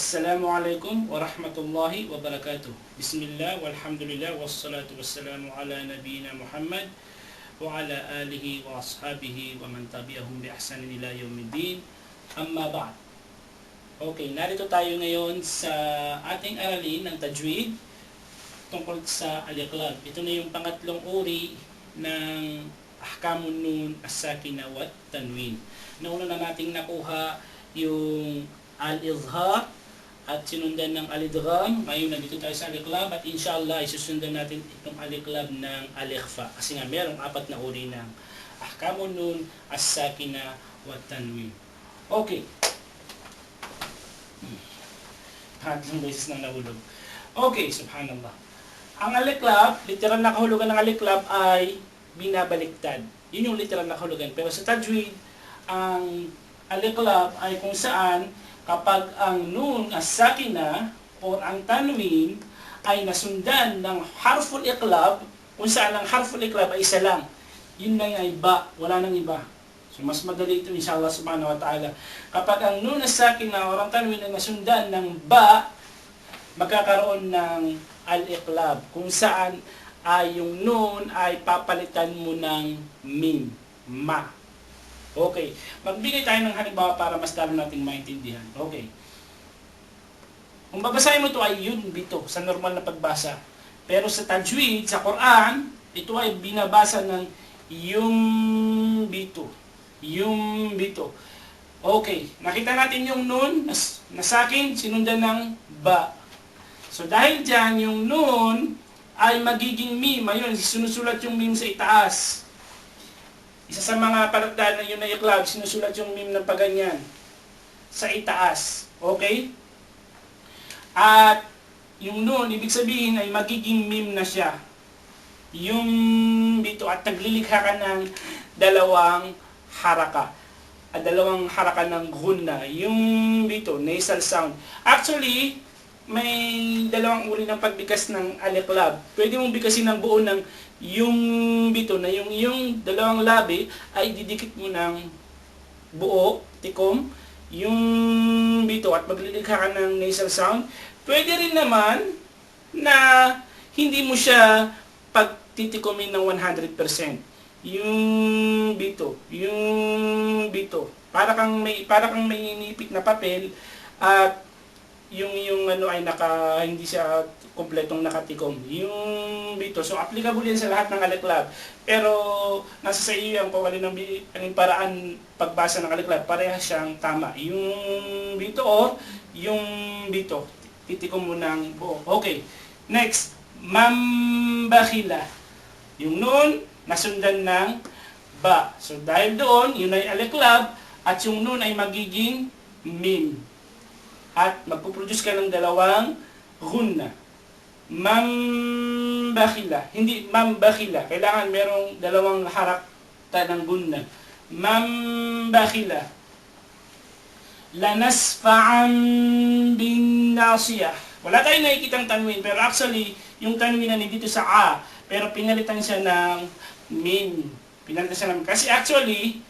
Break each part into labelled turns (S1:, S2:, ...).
S1: Assalamualaikum warahmatullahi wabarakatuh. Bismillah walhamdulillah wassalatu wassalamu ala nabiyina Muhammad wa ala alihi wa ashabihi wa man tabi'ahum bi ihsanin ila yaumiddin. Amma ba'd. Okay, narito tayo ngayon sa ating aralin ng tajwid tungkol sa aliklab. Ito na yung pangatlong uri ng ahkamun nun as-sakina wat tanwin. Nauna na nating nakuha yung al-izhar at sinundan ng al-idgham. Ngayon nandito tayo sa aliklab at inshallah isusundan natin itong aliklab ng al-ikhfa. Kasi nga merong apat na uri ng ahkamun nun as-sakina wat tanwin. Okay. Tatlong beses na nahulog. Okay, subhanallah. Ang aliklab, literal na kahulugan ng aliklab ay binabaliktad. Yun yung literal na kahulugan. Pero sa tajwid, ang aliklab ay kung saan kapag ang nun as sakina or ang tanwin ay nasundan ng harful iklab, kung saan ang harful iklab ay isa lang. Yun na yung iba, wala nang iba. So mas madali ito inshallah subhanahu wa ta'ala. Kapag ang nun as sakina or ang tanwin ay nasundan ng ba, magkakaroon ng al-iqlab kung saan ay yung nun ay papalitan mo ng mim, ma. Okay. Magbigay tayo ng halimbawa para mas lalo nating maintindihan. Okay. Kung babasahin mo ito ay yun bito sa normal na pagbasa. Pero sa tajwid, sa Quran, ito ay binabasa ng yung bito. Yung bito. Okay. Nakita natin yung nun, nas, nasakin, sinundan ng ba. So dahil dyan, yung nun ay magiging mim. Ayun, sinusulat yung mim sa itaas. Isa sa mga palatdaan yun na iklab, sinusulat yung mim ng paganyan. Sa itaas. Okay? At yung nun, ibig sabihin ay magiging mim na siya. Yung dito at naglilikha ka ng dalawang haraka. At dalawang haraka ng gunna. Yung dito, nasal sound. Actually, may dalawang uri ng pagbigas ng aliklab. Pwede mong bikasin ng buo ng yung bito na yung yung dalawang labi ay didikit mo ng buo, tikom, yung bito at maglilikha ka ng nasal sound. Pwede rin naman na hindi mo siya pagtitikomin ng 100%. Yung bito, yung bito. Para kang may para kang may inipit na papel at yung yung ano ay naka hindi siya kumpletong nakatikom. Yung dito, so applicable yan sa lahat ng aliklab. Pero nasa sa iyo yan kung alin ang, ang paraan pagbasa ng aliklab, parehas siyang tama. Yung dito or yung dito, titikom mo ng buo. Okay. Next, mambakhila. Yung nun, nasundan ng ba. So dahil doon, yun ay aliklab at yung nun ay magiging mim at magpuproduce ka ng dalawang gunna. Mambakhila. Hindi mambakhila. Kailangan merong dalawang harakta ng gunna. Mambakhila. Lanasfa'an bin nasiyah. Wala tayong nakikitang tanwin, pero actually, yung tanwin na dito sa a, pero pinalitan siya ng min. Pinalitan siya ng, kasi actually,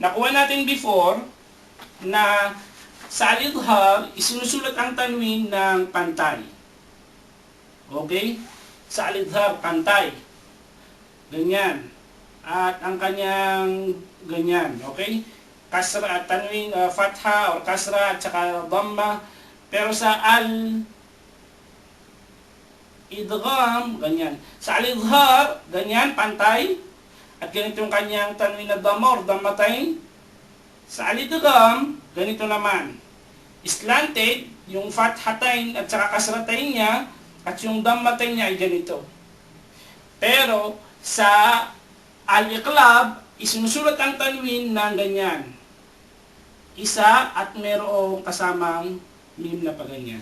S1: nakuha natin before, na sa al-idhar, isinusulat ang tanwin ng pantay. Okay? Sa al-idhar, pantay. Ganyan. At ang kanyang ganyan. Okay? Kasra at tanwin, uh, fatha or kasra at saka dhamma. Pero sa al idgham, ganyan. Sa al-idhar, ganyan, pantay. At ganito yung kanyang tanwin na dhamma or dhammatain. Sa al-idgham, ganito naman. Slanted, yung fathatain at saka kasratain niya, at yung dammatain niya ay ganito. Pero sa al-iqlab, isinusulat ang tanwin ng ganyan. Isa at merong kasamang mim na paganyan.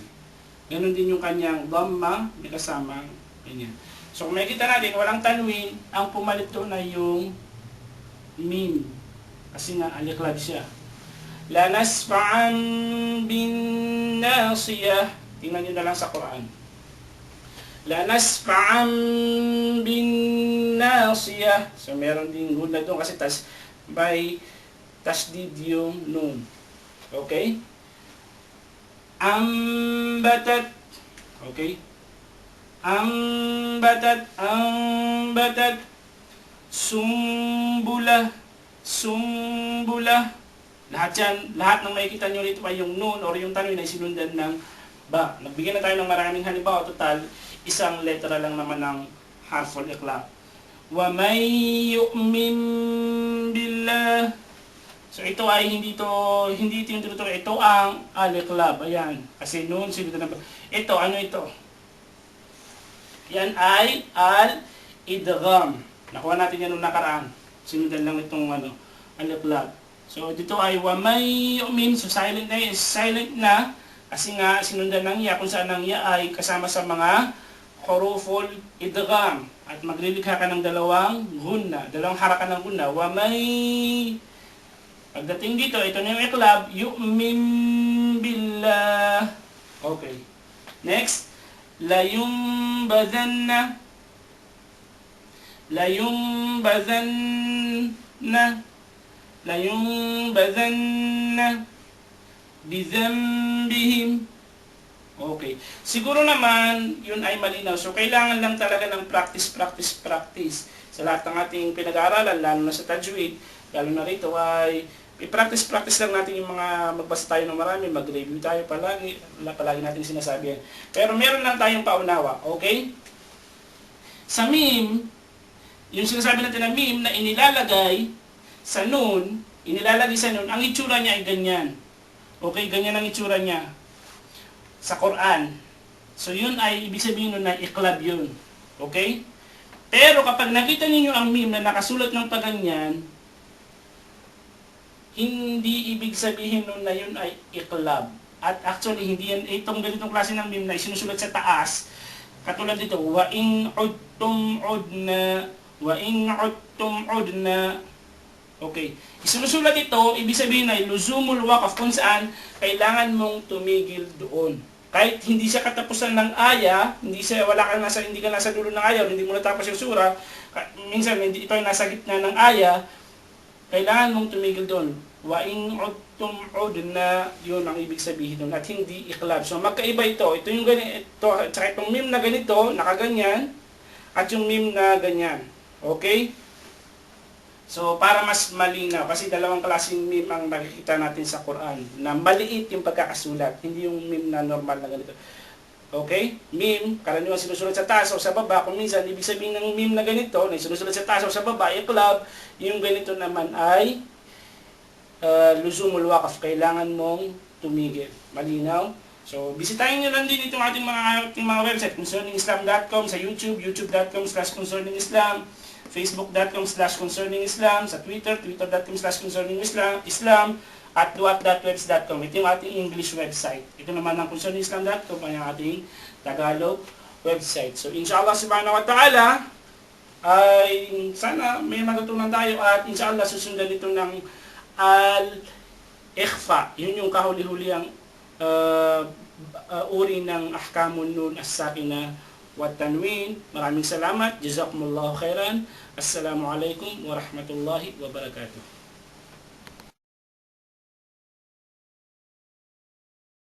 S1: Ganon din yung kanyang dhamma, may kasamang ganyan. So kung makikita natin, walang tanwin, ang pumalit doon ay yung mim. Kasi nga, al-iqlab siya. Lanasfa'an bin nasiyah. Tingnan nyo na lang sa Quran. Lanasfa'an bin nasiyah. So meron din guna doon kasi tas by tasdid yung nun. Okay? ambatat. Okay? Ambatat, ambatat. Sumbula, sumbula. Lahat yan, lahat ng makikita nyo rito ay yung nun or yung tanwin ay sinundan ng ba. Nagbigyan na tayo ng maraming halimbawa. Total, isang letra lang naman ng harful iqlab. Wa may yu'min billah. So ito ay hindi to hindi ito yung tinuturo. Ito ang al-iqlab. Ayan. Kasi noon sinundan ng Ito, ano ito? Yan ay al-idgham. Nakuha natin yan nung nakaraan. Sinundan lang itong ano, al-iqlab. So dito ay wa may yu'min. So silent na is silent na. Kasi nga sinundan ng ya kung saan ang ya ay kasama sa mga huruful idgham. At maglilikha ka ng dalawang gunna. Dalawang harakan ng gunna. Wa may Pagdating dito, ito na yung iklab, yu'min billah. Okay. Next, la yumbazanna. La yumbazanna. La yumbazanna. Bizambihim. Okay. Siguro naman, yun ay malinaw. So, kailangan lang talaga ng practice, practice, practice. Sa lahat ng ating pinag-aaralan, lalo na sa tajwid, lalo na rito ay i-practice-practice lang natin yung mga magbasa tayo ng marami, mag-review tayo palagi, palagi natin sinasabi yan. Pero meron lang tayong paunawa, okay? Sa meme, yung sinasabi natin na meme na inilalagay sa noon, inilalagay sa noon, ang itsura niya ay ganyan. Okay, ganyan ang itsura niya sa Quran. So yun ay ibig sabihin nun na iklab yun. Okay? Pero kapag nakita ninyo ang meme na nakasulat ng paganyan, hindi ibig sabihin nun na yun ay iklab. At actually, hindi yan, itong ganitong klase ng meme na sinusulat sa taas, katulad dito, wa in udtum udna, wa in udtum udna, Okay. Isinusulat ito, ibig sabihin ay luzumul waqaf kung saan kailangan mong tumigil doon. Kahit hindi siya katapusan ng aya, hindi siya wala ka nasa hindi ka nasa dulo ng aya, hindi mo natapos yung sura, minsan hindi ito ay nasa gitna ng aya, kailangan mong tumigil doon. Wa in udtum udna, yun ang ibig sabihin doon at hindi iklab. So magkaiba ito. Ito yung ganito, ito, at saka itong meme na ganito, nakaganyan, at yung meme na ganyan. Okay? So, para mas malinaw, kasi dalawang klaseng meme ang nakikita natin sa Quran, na maliit yung pagkakasulat, hindi yung meme na normal na ganito. Okay? Meme, karaniwan sinusulat sa taas o sa baba, kung minsan, ibig sabihin ng meme na ganito, na sinusulat sa taas o sa baba, iklab, yung ganito naman ay uh, luzumul waqaf, kailangan mong tumigil. Malinaw? So, bisitahin nyo lang din itong ating mga, ating mga website, concerningislam.com, sa YouTube, youtube.com slash concerningislam, facebook.com slash concerningislam, sa Twitter, twitter.com slash concerningislam, islam, at duat.webs.com. Ito yung ating English website. Ito naman ang concerningislam.com ang ating Tagalog website. So, inshallah subhanahu wa ta'ala, ay sana may matutunan tayo at inshallah susundan ito ng al-ikhfa. Yun yung kahuli-huli ang uh, uh, uri ng ahkamun nun as-sakina wa والتنوين maraming salamat jazakumullahu khairan assalamualaikum warahmatullahi wabarakatuh